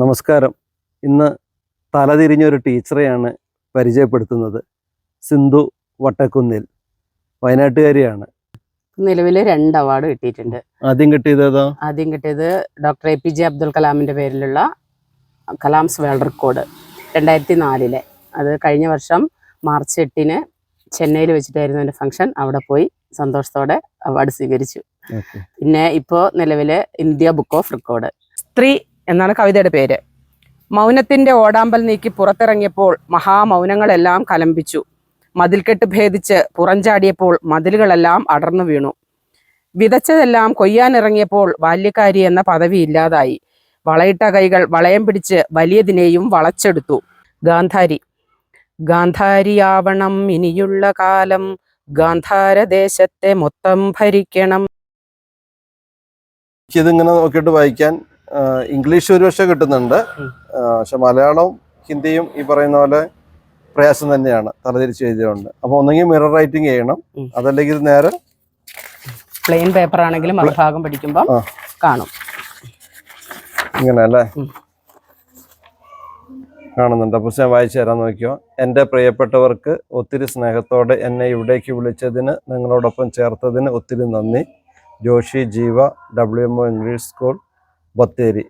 നമസ്കാരം. ഇന്ന് തലതിരിഞ്ഞൊരു ടീച്ചറെയാണ് പരിചയപ്പെടുത്തുന്നത്. സിന്ധു വട്ടക്കുന്നിൽ. വയനാട്ടുകാരിയാണ്. നിലവിൽ രണ്ട് അവാർഡ് കിട്ടിയിട്ടുണ്ട്. ആദ്യം കിട്ടിയത് ആദ്യം കിട്ടിയത് doctor A P J Abdul കലാമിന്റെ പേരിലുള്ള കലാംസ് വേൾഡ് റെക്കോർഡ് രണ്ടായിരത്തി നാലിലെ അത് കഴിഞ്ഞ വർഷം മാർച്ച് എട്ടിന് ചെന്നൈയിൽ വെച്ചിട്ടായിരുന്നു എന്റെ ഫംഗ്ഷൻ. അവിടെ പോയി സന്തോഷത്തോടെ അവാർഡ് സ്വീകരിച്ചു. പിന്നെ ഇപ്പോൾ നിലവിൽ ഇന്ത്യ ബുക്ക് ഓഫ് റെക്കോർഡ്. സ്ത്രീ എന്നാണ് കവിതയുടെ പേര്. മൗനത്തിന്റെ ഓടാമ്പൽ നീക്കി പുറത്തിറങ്ങിയപ്പോൾ മഹാമൗനങ്ങളെല്ലാം കലമ്പിച്ചു. മതിൽക്കെട്ട് ഭേദിച്ച് പുറഞ്ചാടിയപ്പോൾ മതിലുകളെല്ലാം അടർന്നു വീണു. വിതച്ചതെല്ലാം കൊയ്യാനിറങ്ങിയപ്പോൾ ബാല്യക്കാരി എന്ന പദവി ഇല്ലാതായി. വളയിട്ട കൈകൾ വളയം പിടിച്ച് വലിയതിനെയും വളച്ചെടുത്തു. ഗാന്ധാരി. ഗാന്ധാരിയാവണം ഇനിയുള്ള കാലം. ഗാന്ധാരദേശത്തെ മൊത്തം ഭരിക്കണം. എനിക്കിതിങ്ങനെ നോക്കിയിട്ട് വായിക്കാൻ ഇംഗ്ലീഷ് ഒരുപക്ഷെ കിട്ടുന്നുണ്ട്. പക്ഷെ മലയാളവും ഹിന്ദിയും ഈ പറയുന്ന പോലെ പ്രയാസം തന്നെയാണ്. തലതിരിച്ച് എഴുതിയതുകൊണ്ട്. അപ്പൊ ഒന്നെങ്കിൽ മിറർ റൈറ്റിംഗ് ചെയ്യണം. അതല്ലെങ്കിൽ നേരെ പ്ലെയിൻ പേപ്പർ ആണെങ്കിലും ഭാഗം പഠിക്കുമ്പോൾ. കാണും. ഇങ്ങനെ അല്ലേ. കാണുന്നുണ്ട്. അപ്പോൾ ഞാൻ വായിച്ചു തരാൻ നോക്കിയോ. എന്റെ പ്രിയപ്പെട്ടവർക്ക് ഒത്തിരി സ്നേഹത്തോടെ എന്നെ ഇവിടേക്ക് വിളിച്ചതിന് നിങ്ങളോടൊപ്പം ചേർത്തതിന് ഒത്തിരി നന്ദി. Joshi Jeeva W M O English school Bathery